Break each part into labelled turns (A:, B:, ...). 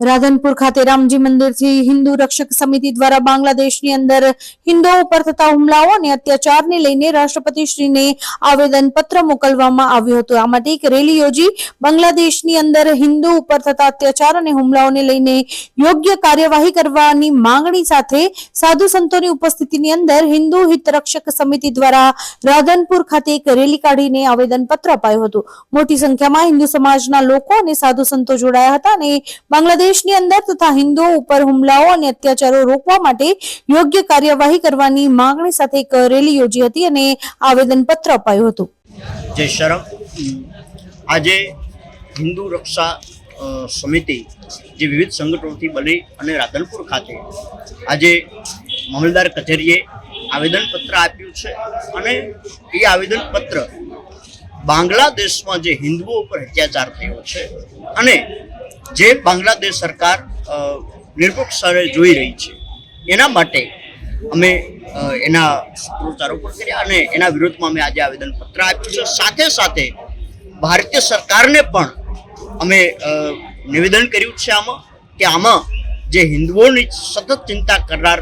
A: રાધનપુર ખાતે રામજી મંદિરથી હિન્દુ રક્ષક સમિતિ દ્વારા બાંગ્લાદેશની અંદર હિન્દુઓ ઉપર થતા હુમલાઓ અને અત્યાચારને લઈને રાષ્ટ્રપતિશ્રીને આવેદન પત્ર મોકલવામાં આવ્યું હતું. આ માટે એક રેલી યોજી બાંગ્લાદેશની અંદર હિન્દુ ઉપર થતા અત્યાચાર અને હુમલાઓને લઈને યોગ્ય કાર્યવાહી કરવાની માંગણી સાથે સાધુ સંતોની ઉપસ્થિતિની અંદર હિન્દુ હિત રક્ષક સમિતિ દ્વારા રાધનપુર ખાતે એક રેલી કાઢીને આવેદન પત્ર અપાયું હતું. મોટી સંખ્યામાં હિન્દુ સમાજના લોકો અને સાધુ સંતો જોડાયા હતા અને બાંગ્લાદેશની અંદર તથા હિન્દુઓ ઉપર હુમલાઓ અને અત્યાચારો રોકવા માટે યોગ્ય કાર્યવાહી કરવાની માંગણી સાથે એક રેલી યોજી હતી અને આવેદન પત્ર અપાયું હતું.
B: જય શરમ. આજે હિન્દુ રક્ષા સમિતિ જે વિવિધ સંગઠનોથી બની અને રાધનપુર ખાતે આજે મામલદાર કચેરીએ આવેદનપત્ર આપ્યું છે અને એ આવેદનપત્ર બાંગ્લાદેશમાં જે હિન્દુઓ ઉપર અત્યાચાર થયો છે અને જે બાંગ્લાદેશ સરકાર નિરપક્ષ સ્તરે જોઈ રહી છે. એના માટે અમે એના સૂત્રોચ્ચારો પણ કર્યા અને એના વિરોધમાં અમે આજે આવેદન પત્ર આપ્યું છે. સાથે સાથે ભારતીય સરકારને પણ અમે નિવેદન કર્યું છે આમાં કે આમાં જે હિન્દુઓની સતત ચિંતા કરનાર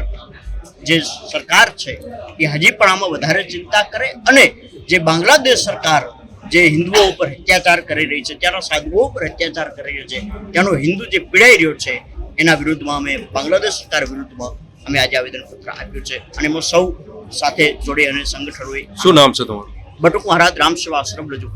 B: જે સરકાર છે, એ હજી પણ આમાં વધારે ચિંતા કરે અને જે બાંગ્લાદેશ સરકાર જે હિન્દુઓ ઉપર અત્યાચાર કરી રહી છે ત્યાંના સાધુઓ ઉપર અત્યાચાર કરી રહ્યો છે ત્યાંનો હિન્દુ જે પીડાઈ રહ્યો છે એના વિરુદ્ધમાં અમે બાંગ્લાદેશ સરકાર વિરુદ્ધમાં અમે આજે આવેદનપત્ર આપ્યું છે અને એમાં સૌ સાથે જોડી અને સંગઠનોએ
C: શું નામ છે તમારું?
B: બટુક મહારાજ રામ સેવા આશ્રમ રજૂ